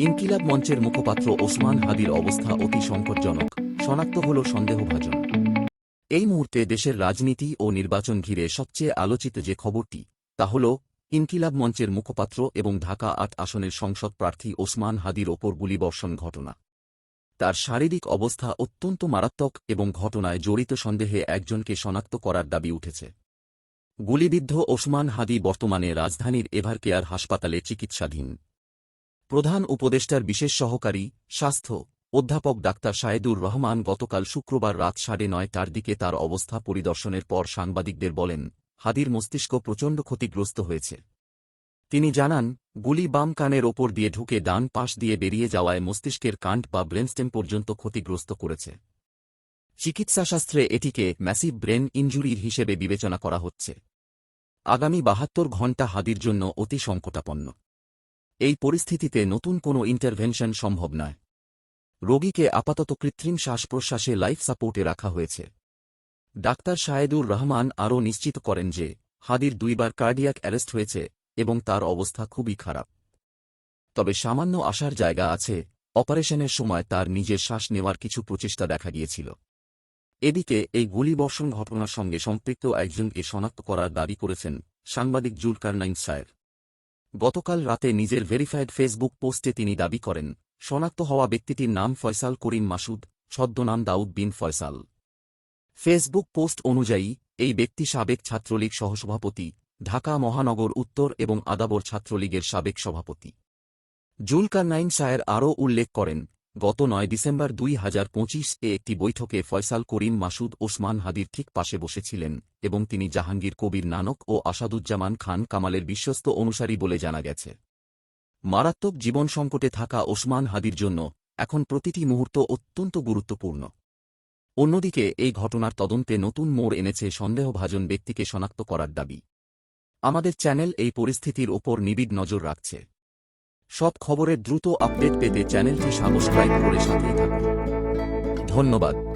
ইনকিলাব মঞ্চের মুখপাত্র ওসমান হাদির অবস্থা অতি সংকটজনক, শনাক্ত হল সন্দেহভাজন। এই মুহূর্তে দেশের রাজনীতি ও নির্বাচন ঘিরে সবচেয়ে আলোচিত যে খবরটি, তা হল ইনকিলাব মঞ্চের মুখপাত্র এবং ঢাকা আট আসনের সংসদ প্রার্থী ওসমান হাদির ওপর গুলিবর্ষণ ঘটনা। তার শারীরিক অবস্থা অত্যন্ত মারাত্মক এবং ঘটনায় জড়িত সন্দেহে একজনকে শনাক্ত করার দাবি উঠেছে। গুলিবিদ্ধ ওসমান হাদি বর্তমানে রাজধানীর এভারকেয়ার হাসপাতালে চিকিৎসাধীন। প্রধান উপদেষ্টার বিশেষ সহকারী, স্বাস্থ্য অধ্যাপক ডাক্তার সায়েদুর রহমান গতকাল শুক্রবার রাত সাড়ে নয়টার দিকে তার অবস্থা পরিদর্শনের পর সাংবাদিকদের বলেন হাদির মস্তিষ্ক প্রচণ্ড ক্ষতিগ্রস্ত হয়েছে। তিনি জানান, গুলি বাম কানের ওপর দিয়ে ঢুকে ডান পাশ দিয়ে বেরিয়ে যাওয়ায় মস্তিষ্কের কাণ্ড বা ব্রেনস্টেম পর্যন্ত ক্ষতিগ্রস্ত করেছে। চিকিৎসাশাস্ত্রে এটিকে ম্যাসিভ ব্রেন ইনজুরির হিসেবে বিবেচনা করা হচ্ছে। আগামী বাহাত্তর ঘণ্টা হাদির জন্য অতি সংকটাপন্ন। এই পরিস্থিতিতে নতুন কোনো ইন্টারভেনশন সম্ভব নয়। রোগীকে আপাতত কৃত্রিম শ্বাস প্রশ্বাসে লাইফ সাপোর্টে রাখা হয়েছে। ডাক্তার শায়েদুর রহমান আরও নিশ্চিত করেন যে, হাদির দুইবার কার্ডিয়াক অ্যারেস্ট হয়েছে এবং তার অবস্থা খুবই খারাপ। তবে সামান্য আসার জায়গা আছে অপারেশনের সময় তার নিজের শ্বাস নেওয়ার কিছু প্রচেষ্টা দেখা গিয়েছিল। এদিকে এই গুলিবর্ষণ ঘটনার সঙ্গে সম্পৃক্ত একজনকে শনাক্ত করার দাবি করেছেন সাংবাদিক জুলকারনাইন সায়ের। গতকাল রাতে নিজের ভেরিফাইড ফেসবুক পোস্টে তিনি দাবি করেন, শনাক্ত হওয়া ব্যক্তিটির নাম ফয়সাল করিম মাসুদ ছদ্মনাম দাউদ বিন ফয়সাল। ফেসবুক পোস্ট অনুযায়ী, এই ব্যক্তি সাবেক ছাত্রলীগ সহসভাপতি, ঢাকা মহানগর উত্তর এবং আদাবর ছাত্রলীগের সাবেক সভাপতি। জুলকারনাইন সায়ের আরও উল্লেখ করেন গত নয় ডিসেম্বর দুই হাজার পঁচিশ এ একটি বৈঠকে ফয়সাল করিম মাসুদ ওসমান হাদির ঠিক পাশে বসেছিলেন এবং তিনি জাহাঙ্গীর কবির নানক ও আসাদুজ্জামান খান কামালের বিশ্বস্ত অনুসারী বলে জানা গেছে। মারাত্মক জীবন সংকটে থাকা ওসমান হাদির জন্য এখন প্রতিটি মুহূর্ত অত্যন্ত গুরুত্বপূর্ণ। অন্যদিকে, এই ঘটনার তদন্তে নতুন মোড় এনেছে সন্দেহভাজন ব্যক্তিকে শনাক্ত করার দাবি। আমাদের চ্যানেল এই পরিস্থিতির ওপর নিবিড় নজর রাখছে। সব খবরের দ্রুত আপডেট পেতে চ্যানেলটি সাবস্ক্রাইব করে সাথেই থাকুন। ধন্যবাদ।